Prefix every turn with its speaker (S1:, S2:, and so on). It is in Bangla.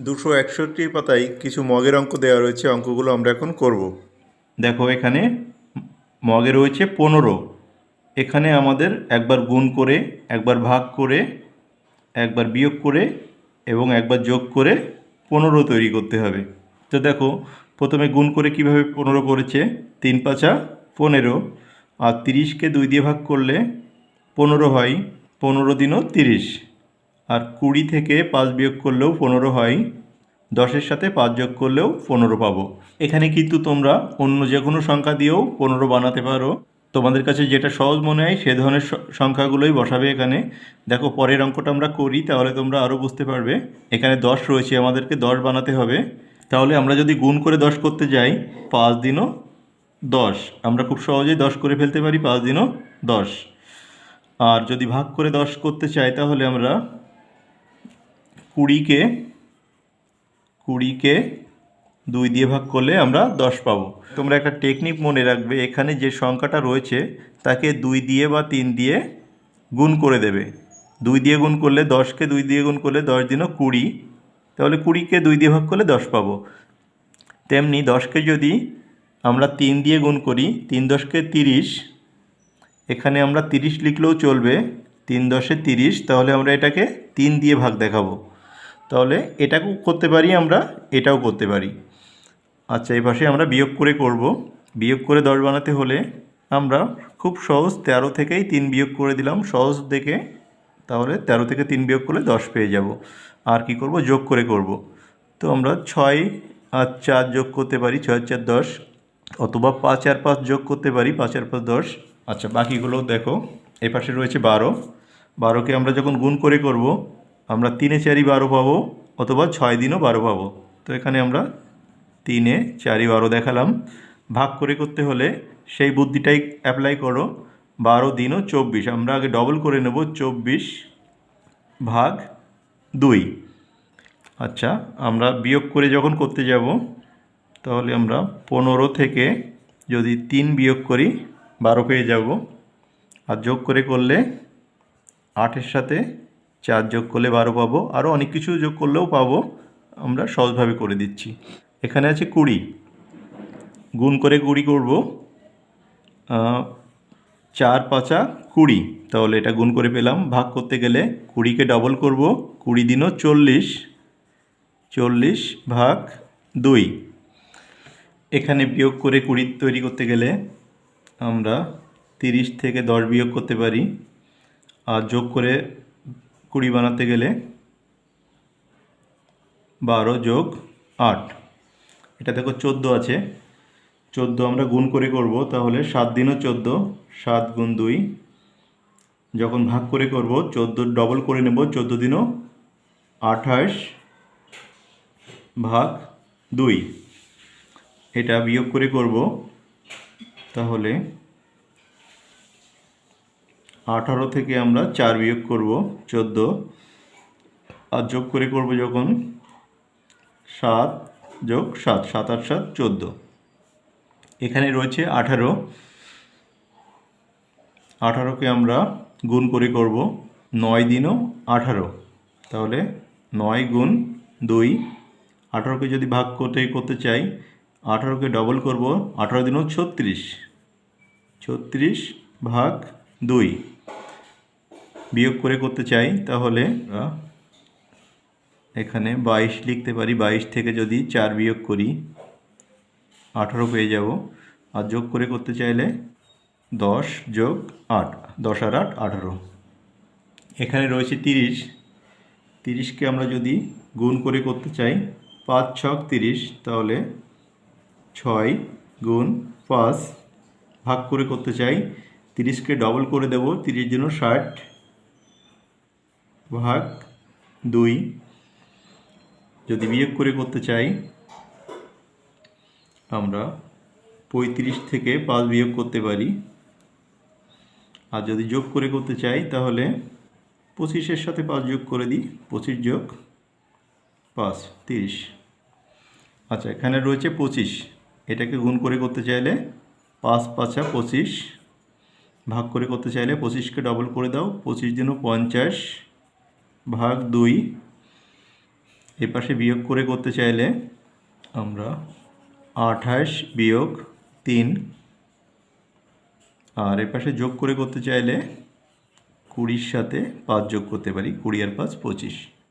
S1: দুশো একষট্টি পাতায় কিছু মগের অঙ্ক দেওয়া রয়েছে, অঙ্কগুলো আমরা এখন করব। দেখো এখানে মগে রয়েছে পনেরো। এখানে আমাদের একবার গুণ করে, একবার ভাগ করে, একবার বিয়োগ করে এবং একবার যোগ করে পনেরো তৈরি করতে হবে। তো দেখো, প্রথমে গুণ করে কীভাবে পনেরো করেছে? তিন পাঁচা পনেরো। আর তিরিশকে দুই দিয়ে ভাগ করলে পনেরো হয়, পনেরো দিনও তিরিশ। আর কুড়ি থেকে পাঁচ বিয়োগ করলেও পনেরো হয়। দশের সাথে পাঁচ যোগ করলেও পনেরো পাবো। এখানে কিন্তু তোমরা অন্য যে কোনো সংখ্যা দিয়েও পনেরো বানাতে পারো। তোমাদের কাছে যেটা সহজ মনে হয়, সে ধরনের সংখ্যাগুলোই বসাবে এখানে। দেখো, পরের অঙ্কটা আমরা করি, তাহলে তোমরা আরও বুঝতে পারবে। এখানে দশ রয়েছে, আমাদেরকে দশ বানাতে হবে। তাহলে আমরা যদি গুণ করে দশ করতে যাই, পাঁচ দিনও দশ। আমরা খুব সহজেই দশ করে ফেলতে পারি, পাঁচ দিনও দশ। আর যদি ভাগ করে দশ করতে চাই, তাহলে আমরা কুড়িকে কুড়িকে দুই দিয়ে ভাগ করলে আমরা দশ পাবো। তোমরা একটা টেকনিক মনে রাখবে, এখানে যে সংখ্যাটা রয়েছে, তাকে দুই দিয়ে বা তিন দিয়ে গুণ করে দেবে। দুই দিয়ে গুণ করলে দশকে দুই দিয়ে গুণ করলে দশ দিনও কুড়ি, তাহলে কুড়িকে দুই দিয়ে ভাগ করলে দশ পাবো। তেমনি দশকে যদি আমরা তিন দিয়ে গুণ করি, তিন দশকে তিরিশ, এখানে আমরা তিরিশ লিখলেও চলবে, তিন দশে তিরিশ, তাহলে আমরা এটাকে তিন দিয়ে ভাগ দেখাবো। তাহলে এটাকেও করতে পারি আমরা, এটাও করতে পারি। আচ্ছা এই পাশে আমরা বিয়োগ করে করব। বিয়োগ করে দশ বানাতে হলে আমরা খুব সহজ তেরো থেকেই তিন বিয়োগ করে দিলাম। সহজ দেখে তাহলে তেরো থেকে তিন বিয়োগ করলে দশ পেয়ে যাব। আর কি করব? যোগ করে করব। তো আমরা ছয় আর চার যোগ করতে পারি, ছয় চার দশ। অথবা পাঁচ আর পাঁচ যোগ করতে পারি, পাঁচ আর পাঁচ দশ। আচ্ছা বাকিগুলো দেখো। এই পাশে রয়েছে বারো। বারোকে আমরা যখন গুণ করে করব আমরা তিনে চারি বারো পাবো অথবা ছয় দিনও বারো পাবো। তো এখানে আমরা তিনে চারি বারো দেখালাম। ভাগ করে করতে হলে সেই বুদ্ধিটাই অ্যাপ্লাই করো। বারো দিনও চব্বিশ। আমরা আগে ডবল করে নেব চব্বিশ ভাগ দুই। আচ্ছা আমরা বিয়োগ করে যখন করতে যাব, তাহলে আমরা পনেরো থেকে যদি তিন বিয়োগ করি, বারো পেয়ে যাব। আর যোগ করে করলে আটের সাথে চার যোগ করলে বারো পাবো আরও অনেক কিছু যোগ করলেও পাবো, আমরা সহজভাবে করে দিচ্ছি। এখানে আছে কুড়ি। গুণ করে কুড়ি করব চার পাঁচা কুড়ি। তাহলে এটা গুণ করে পেলাম, ভাগ করতে গেলে কুড়িকে ডবল করব, কুড়ি দিনও চল্লিশ চল্লিশ ভাগ দুই। এখানে বিয়োগ করে কুড়ি তৈরি করতে গেলে আমরা তিরিশ থেকে দশ বিয়োগ করতে পারি, আর যোগ করে কুড়ি বানাতে গেলে বারো যোগ আট। এটা দেখো চোদ্দ আছে। চোদ্দ আমরা গুণ করে করব, তাহলে সাত দিনও চোদ্দ, সাত গুণ দুই। যখন ভাগ করে করব, চোদ্দ ডবল করে নেব, চোদ্দ দিনও আঠাশ ভাগ দুই। এটা বিয়োগ করে করব, তাহলে আঠারো থেকে আমরা চার বিয়োগ করব, চোদ্দ। আর যোগ করে করব যখন সাত যোগ সাত সাত আট সাত, চোদ্দ। এখানে রয়েছে আঠারো। আঠারোকে আমরা গুণ করে করব নয় দিনও আঠারো। তাহলে নয় গুণ দুই। আঠারোকে যদি ভাগ করতে করতে চাই, আঠারোকে ডবল করব, আঠারো দিনও ছত্রিশ। ছত্রিশ ভাগ দুই। বিয়োগ করে করতে চাই, তাহলে এখানে বাইশ লিখতে পারি, বাইশ থেকে যদি চার বিয়োগ করি, আঠারো পেয়ে যাব। আর যোগ করে করতে চাইলে দশ যোগ আট, দশ আর আট, আঠারো। এখানে রয়েছে তিরিশ। তিরিশকে আমরা যদি গুণ করে করতে চাই, পাঁচ ছক তিরিশ, তাহলে ছয় গুণ পাঁচ ভাগ করে করতে চাই, তিরিশকে ডবল করে দেব, তিরিশ দিনও ষাট। ভাগ দুই যদি বিয়োগ করে করতে চাই, আমরা পঁয়ত্রিশ থেকে পাঁচ বিয়োগ করতে পারি। আর যদি যোগ করে করতে চাই, তাহলে পঁচিশের সাথে পাঁচ যোগ করে দিই, পঁচিশ যোগ পাঁচ, তিরিশ। আচ্ছা এখানে রয়েছে পঁচিশ। এটাকে গুণ করে করতে চাইলে পাঁচ পাঁচা পঁচিশ, ভাগ করে করতে চাইলে পঁচিশকে ডবল করে দাও, পঁচিশ দিনও পঞ্চাশ। ভাগ দুই, এ পাশে বিয়োগ করে করতে চাইলে আমরা আঠাশ বিয়োগ তিন, আর এ পাশে যোগ করে করতে চাইলে কুড়ির সাথে পাঁচ যোগ করতে পারি, কুড়ি আর পাঁচ পঁচিশ।